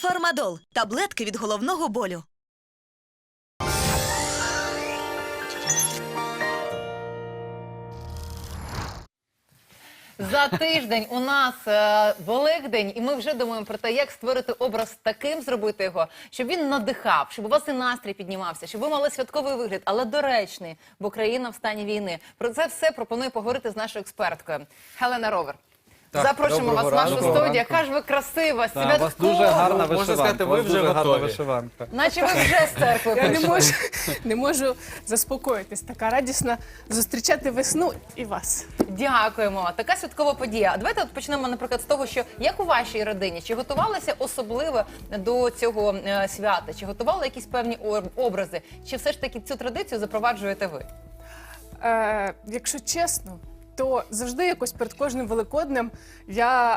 Фармадол таблетки від головного болю. За тиждень у нас е, Великдень, і ми вже думаємо про те, як створити образ таким, зробити його, щоб він надихав, щоб у вас і настрій піднімався, щоб ви мали святковий вигляд, але доречний, бо країна в стані війни. Про це все пропоную поговорити з нашою експерткою Хелена Ровер. Так, Запрошуємо вас в нашу ранку. студію. Яка ж ви красива, Так, у вас дуже святкова. гарна Можна вишиванка. сказати, ви у вас вже дуже гарна готові. вишиванка. Наче ви вже з церкви Я не прийшли. можу, не можу заспокоїтись. Така радісна зустрічати весну і вас. Дякуємо. Така святкова подія. А давайте от почнемо, наприклад, з того, що як у вашій родині, чи готувалися особливо до цього е, свята? Чи готували якісь певні ор- образи? Чи все ж таки цю традицію запроваджуєте ви? Е, якщо чесно, то завжди якось перед кожним великоднем я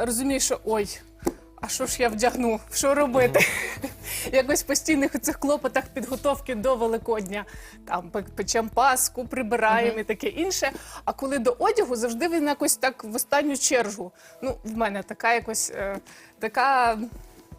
е, розумію, що ой. А що ж я вдягну? Що робити? Якось постійних цих клопотах підготовки до Великодня. Там печем паску, прибираємо і таке інше. А коли до одягу, завжди він якось так в останню чергу. Ну, в мене така якось е, така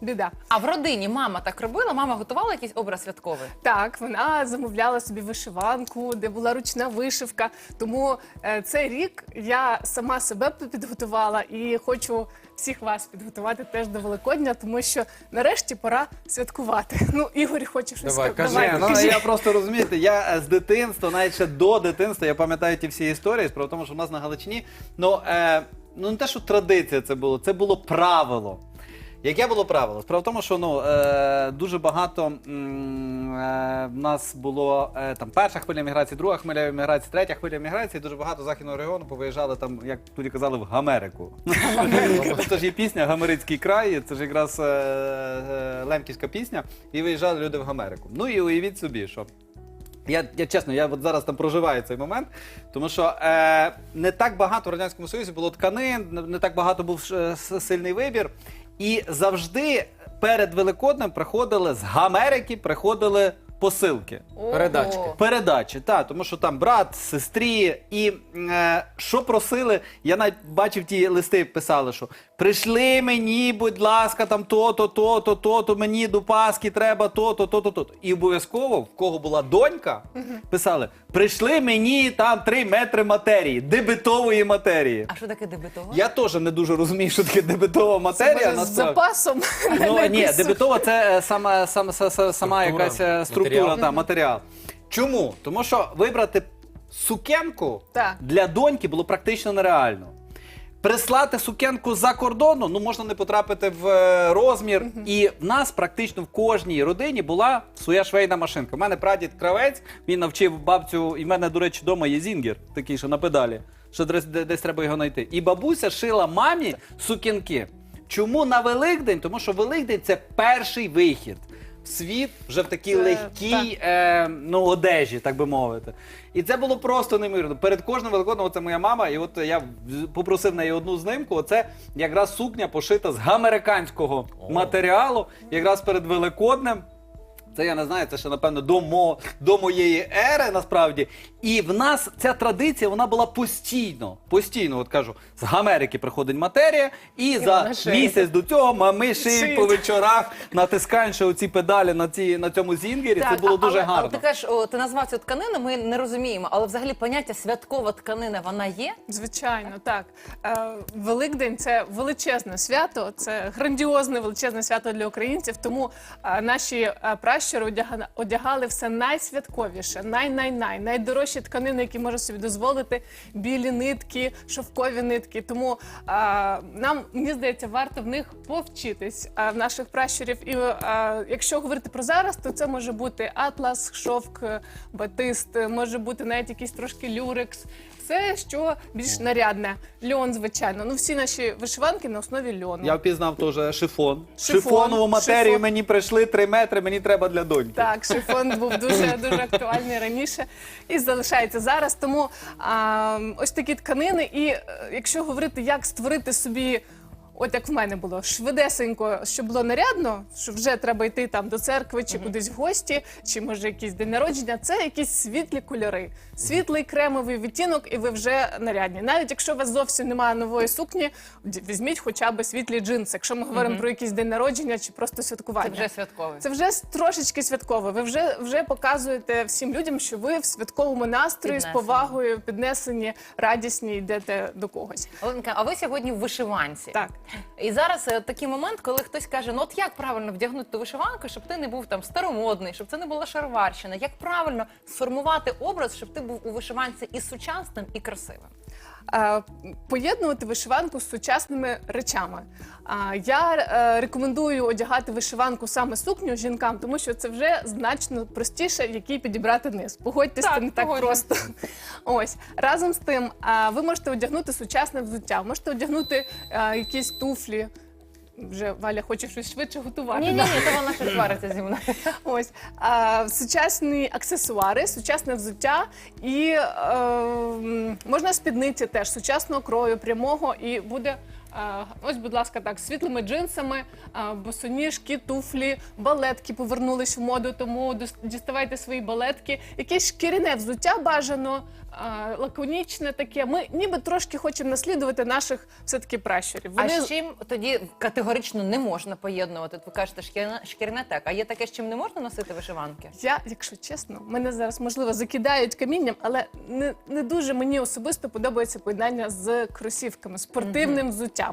біда. А в родині мама так робила? Мама готувала якийсь образ святковий? Так, вона замовляла собі вишиванку, де була ручна вишивка. Тому е, цей рік я сама себе підготувала і хочу всіх вас підготувати теж до Великодня, тому що нарешті пора святкувати. Ну, Ігор хоче щось Давай, сказати. кажи. Ну я просто розумієте, я е, з дитинства, навіть ще до дитинства, я пам'ятаю ті всі історії, справа в тому, що в нас на Галичині, ну, е, ну не те, що традиція це було, це було правило. Яке було правило? Справа в тому, що ну, е, дуже багато м, е, в нас було е, там перша хвиля міграції, друга хвиля міграції, третя хвиля міграції. Дуже багато західного регіону повиїжджали там, як тоді казали, в Америку. Це ж є пісня Гамерицький край, це ж якраз е, е, лемківська пісня, і виїжджали люди в Америку. Ну і уявіть собі, що я, я чесно, я от зараз там проживаю цей момент, тому що е, не так багато в радянському союзі було тканин, не, не так багато був е, сильний вибір. І завжди перед Великоднем приходили з Америки, приходили посилки. Передачки. Передачі, так, тому що там брат, сестрі, і е, що просили, я навіть бачив ті листи, писали, що прийшли мені, будь ласка, там то-то, то-то, то-то, мені до Пасхи треба то-то, то-то, то-то. І обов'язково, в кого була донька, писали: прийшли мені там три метри матерії, дебетової матерії. А що таке дебетова? Я теж не дуже розумію, що таке дебетова матерія. Може, з насправді. запасом. Ну ні, дебетова це е, сама, сама, сама, сама якась е, структура, матеріал. та, матеріал. Чому? Тому що вибрати сукенку Так. для доньки було практично нереально. Прислати сукенку за кордону, ну можна не потрапити в е, розмір. І в нас практично в кожній родині була своя швейна машинка. У мене прадід кравець, він навчив бабцю, і в мене, до речі, вдома є зінгер, такий, що на педалі, що десь, де- десь треба його знайти. І бабуся шила мамі сукенки. Чому на Великдень? Тому що Великдень це перший вихід світ вже в такій легкій е, ну, одежі, так би мовити. І це було просто неймовірно. Перед кожним великоднем, це моя мама, і от я в- попросив неї одну знимку. Оце якраз сукня пошита з гамериканського матеріалу, якраз перед Великоднем. Це я не знаю, це ще напевно до, мо, до моєї ери насправді. І в нас ця традиція вона була постійно. Постійно, от кажу, з Америки приходить матерія, і, за місяць до цього мами шиють Шиють. по вечорах, натискають ще оці педалі на, ці, на цьому зінгері. це було а- дуже але, гарно. Але ти кажеш, о, ти назвав цю тканину, ми не розуміємо, але взагалі поняття святкова тканина, вона є? Звичайно, так. Е, Великдень це величезне свято, це грандіозне величезне свято для українців. Тому е, наші е, пращури одяга- одягали все найсвятковіше, най-най-най, найдорожчі тканини, які може собі дозволити, білі нитки, шовкові нитки. Тому а, нам мені здається, варто в них повчитись а, в наших пращурів. І а, якщо говорити про зараз, то це може бути атлас, шовк, батист, може бути навіть якийсь трошки люрекс. Все, що більш нарядне. Льон, звичайно. Ну, всі наші вишиванки на основі льону. Я впізнав теж шифон. Шифон, Шифонову матерію шифон. мені прийшли три метри, мені треба для доньки. Так, шифон був дуже дуже актуальний раніше і залишається зараз. Тому а, ось такі тканини. І е, якщо говорити, як створити собі От як в мене було швидесенько, щоб було нарядно, що вже треба йти там до церкви, чи кудись в гості, чи може якийсь день народження. Це якісь світлі кольори, світлий кремовий відтінок, і ви вже нарядні. Навіть якщо у вас зовсім немає нової сукні, візьміть хоча б світлі джинси. Якщо ми говоримо про якийсь день народження чи просто святкування. Це вже святковий. Це вже трошечки святково. Ви вже, вже показуєте всім людям, що ви в святковому настрої з повагою, піднесені, радісні йдете до когось. Оленка, а ви сьогодні в вишиванці. Так. І зараз е, такий момент, коли хтось каже: ну от як правильно вдягнути ту вишиванку, щоб ти не був там старомодний, щоб це не була шароварщина. Як правильно сформувати образ, щоб ти був у вишиванці і сучасним, і красивим? Е, поєднувати вишиванку з сучасними речами. Я е, рекомендую одягати вишиванку саме сукню жінкам, тому що це вже значно простіше, який підібрати низ. Погодьтесь, Так, це не так просто. Ось разом з тим, ви можете одягнути сучасне взуття, можете одягнути е, якісь туфлі. Вже Валя хоче щось швидше готувати. Ні, ні, ні, то вона ще свариться зі мною. Ось а, сучасні аксесуари, сучасне взуття і е, можна спідниці теж сучасного крою, прямого, і буде. Ось, будь ласка, так, з світлими джинсами, босоніжки, туфлі, балетки повернулись в моду, тому діставайте свої балетки. Якесь шкіряне взуття бажано, лаконічне таке. Ми ніби трошки хочемо наслідувати наших все-таки пращурів. А з чим тоді категорично не можна поєднувати? От Ви кажете, шкіряне, шкіряне так. А є таке, з чим не можна носити вишиванки? Я, якщо чесно, мене зараз можливо закидають камінням, але не, не дуже мені особисто подобається поєднання з кросівками, спортивним взуттям.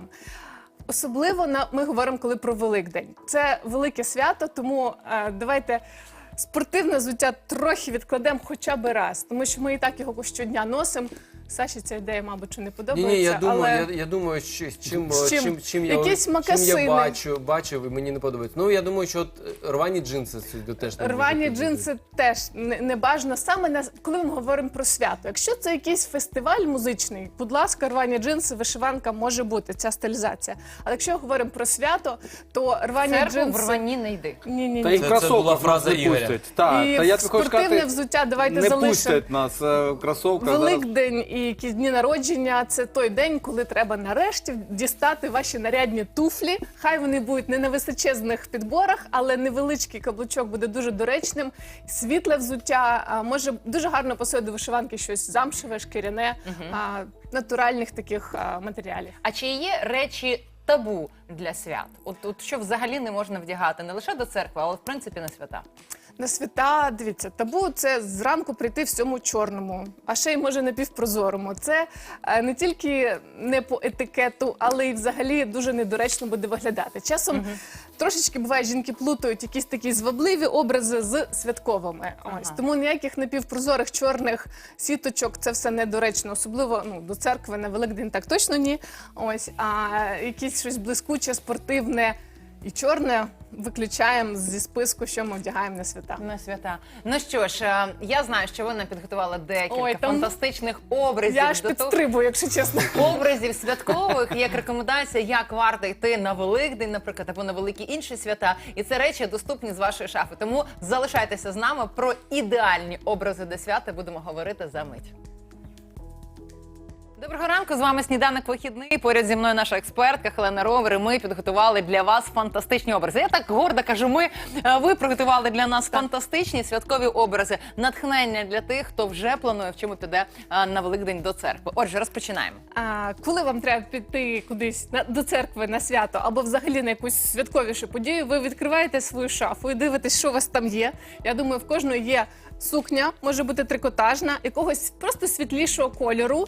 Особливо на ми говоримо коли про Великдень. Це велике свято, тому е, давайте спортивне взуття трохи відкладемо хоча б раз, тому що ми і так його щодня носимо. Саші ця ідея, мабуть, що не подобається. ні, я думаю, але... я, я думаю, що з чим, З чим? чим, чим, я, чим я бачу, бачив і мені не подобається. Ну я думаю, що от е, рвані джинси сюди теж не Рвані джинси теж не, не бажано саме на коли ми говоримо про свято. Якщо це якийсь фестиваль музичний, будь ласка, рвані джинси, вишиванка може бути ця стилізація. Але якщо говоримо про свято, то рвані Церкву в рвані не йди. ні, ні, Та ні. і в Це- це була фраза не Ігоря. пустять. І та я хочу спортивне сказати, взуття давайте не залишимо. пустять нас е, зараз. Великдень і якісь дні народження це той день, коли треба нарешті дістати ваші нарядні туфлі. Хай вони будуть не на височезних підборах, але невеличкий каблучок буде дуже доречним. Світле взуття може дуже гарно пасує до вишиванки щось замшеве, шкіряне, а, натуральних таких матеріалів. А чи є речі табу для свят? От, от що взагалі не можна вдягати не лише до церкви, але в принципі на свята. На свята, дивіться, табу це зранку прийти всьому чорному, а ще й може напівпрозорому. Це е, не тільки не по етикету, але й взагалі дуже недоречно буде виглядати. Часом трошечки буває, жінки плутають якісь такі звабливі образи з святковими. Ось тому ніяких напівпрозорих чорних сіточок це все недоречно, особливо ну до церкви на Великдень так точно ні. Ось а якісь щось блискуче, спортивне. І чорне виключаємо зі списку, що ми вдягаємо на свята. На свята. Ну що ж, е, я знаю, що ви нам підготували декілька Ой, там- фантастичних образів. Я аж підстрибую, якщо чесно. образів святкових, як рекомендація, як варто йти на Великдень, наприклад, або на великі інші свята. І це речі доступні з вашої шафи. Тому залишайтеся з нами про ідеальні образи до свята. Будемо говорити за мить. Доброго ранку, з вами сніданок вихідний. Поряд зі мною наша експертка Хелена Ровер. І Ми підготували для вас фантастичні образи. Я так гордо кажу. Ми е, ви приготували для нас фантастичні святкові образи, натхнення для тих, хто вже планує, в чому піде е, на Великдень до церкви. Отже, розпочинаємо. А коли вам треба піти кудись на до церкви на свято або взагалі на якусь святковішу подію, ви відкриваєте свою шафу і дивитесь, що у вас там є. Я думаю, в кожної є. Сукня може бути трикотажна, якогось просто світлішого кольору,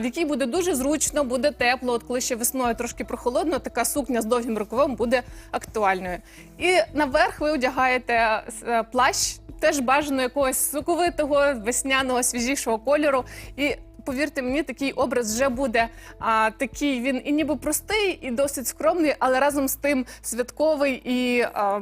в якій буде дуже зручно, буде тепло. От коли ще весною трошки прохолодно, така сукня з довгим рукавом буде актуальною. І наверх ви одягаєте е, плащ, теж бажано якогось соковитого, весняного, свіжішого кольору. І повірте мені, такий образ вже буде а, такий. Він і ніби простий, і досить скромний, але разом з тим святковий і. А,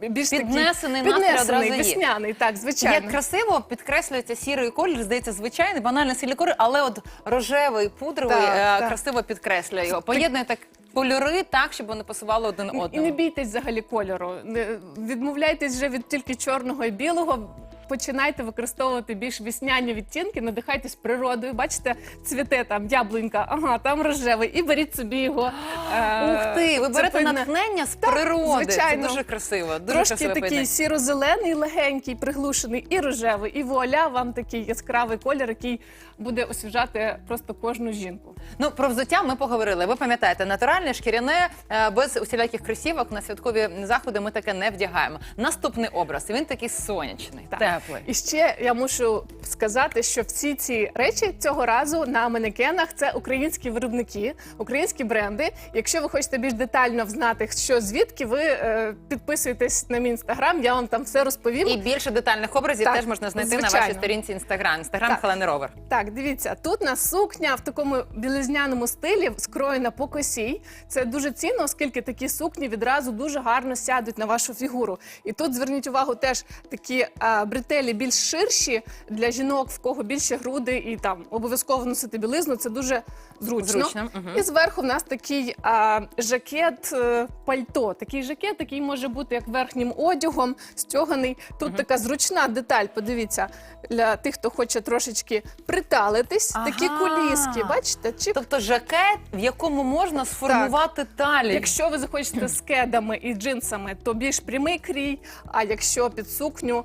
більш такий Піднесений настрій піднесений, одразу є. весняний, так, звичайно. Як красиво підкреслюється сірий колір, здається, звичайний, банально сірий колір, але от рожевий, пудровий Так, е, так. красиво підкреслює його. Поєднує так кольори так, щоб вони пасували один І не бійтесь взагалі кольору. Не відмовляйтесь вже від тільки чорного і білого. Починайте використовувати більш весняні відтінки, надихайтесь природою. Бачите, цвіте там яблунька, ага, там рожевий, і беріть собі його. е, Ух ти, ви берете натхнення з Так, природи. звичайно. Це дуже красиво. Дуже Трошки красиве такий сіро-зелений, легенький, приглушений, і рожевий, і вуаля вам такий яскравий колір, який буде освіжати просто кожну жінку. Ну про взуття ми поговорили. Ви пам'ятаєте, натуральне шкіряне е, без усіляких кросівок на святкові заходи ми таке не вдягаємо. Наступний образ він такий сонячний, Так. Теплий. І ще я мушу сказати, що всі ці речі цього разу на манекенах це українські виробники, українські бренди. Якщо ви хочете більш детально взнати, що звідки, ви е, підписуєтесь на мій інстаграм, я вам там все розповім. І більше детальних образів Так, теж можна знайти на вашій сторінці інстаграм. Інстаграм Так. Хелени Ровер. Так, дивіться, тут на сукня в такому білизняному стилі скроєна по косі. Це дуже цінно, оскільки такі сукні відразу дуже гарно сядуть на вашу фігуру. І тут зверніть увагу, теж такі а, бретелі більш ширші для жінок, в кого більше груди, і там обов'язково носити білизну. Це дуже зручно. Зручно, мгм. І зверху в нас такий а, жакет е, пальто. Такий жакет, який може бути як верхнім одягом, стьоганий. Тут така зручна деталь. Подивіться для тих, хто хоче трошечки приталитись. Такі куліски, бачите? Чик. Тобто жакет, в якому можна сформувати талію. Якщо ви захочете з кедами і джинсами, то більш прямий крій. А якщо під сукню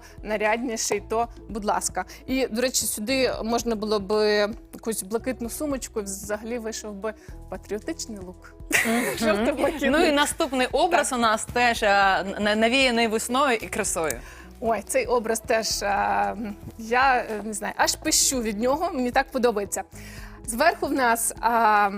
нарядніший, то будь ласка. І до речі, сюди можна було б якусь блакитну сумочку. і Взагалі вийшов би патріотичний лук. Ну і наступний образ у нас теж навіяний весною і красою. Ой, цей образ теж а, я е, не знаю, аж пищу від нього. Мені так подобається. Зверху в нас а,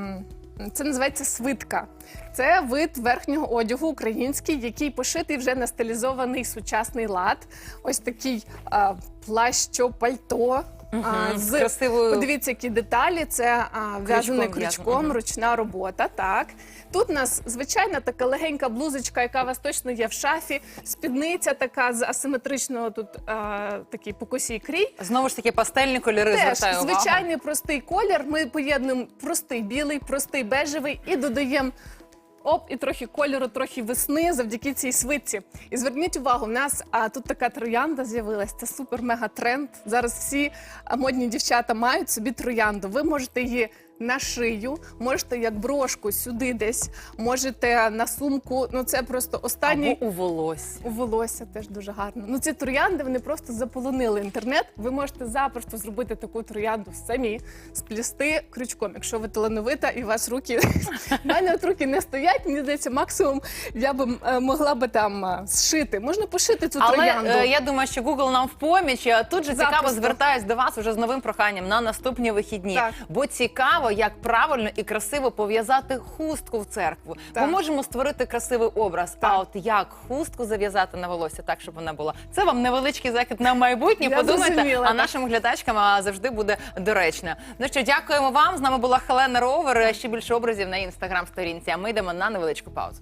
це називається свитка. Це вид верхнього одягу український, який пошитий вже на стилізований сучасний лад. Ось такий а, плащо-пальто. а, з красивою- Подивіться, які деталі. Це а, в'язане Крючком мгм. ручна робота. Так тут у нас звичайна така легенька блузочка, яка у вас точно є в шафі. Спідниця така з асиметричного тут а, такий по косі крій. Знову ж таки, пастельні кольори Теж звертаю увагу. звичайний простий колір. Ми поєднуємо простий білий, простий бежевий і додаємо. Оп, і трохи кольору, трохи весни завдяки цій свитці. І зверніть увагу, в нас а, тут така троянда з'явилась. Це супер мега тренд. Зараз всі модні дівчата мають собі троянду. Ви можете її на шию, можете як брошку сюди десь, можете на сумку. Ну це просто останній Або у волосся. у волосся теж дуже гарно. Ну ці троянди вони просто заполонили інтернет. Ви можете запросто зробити таку троянду самі, сплісти крючком. Якщо ви талановита і у вас руки в мене от руки не стоять. Мені здається, максимум я би е, могла би там е, зшити. Можна пошити цю Але троянду. е, я думаю, що Google нам в поміч. Тут же цікаво звертаюсь до вас уже з новим проханням на наступні вихідні. Так. Бо цікаво, як правильно і красиво пов'язати хустку в церкву. Так. Ми можемо створити красивий образ. А от як хустку зав'язати на волосся, так щоб вона була. Це вам невеличкий захід на майбутнє. Я Подумайте, зрозуміла, а нашим глядачкам завжди буде доречно. Ну що, дякуємо вам. З нами була Хелена Ровер. Ще більше образів на інстаграм-сторінці. А ми йдемо на невеличку паузу.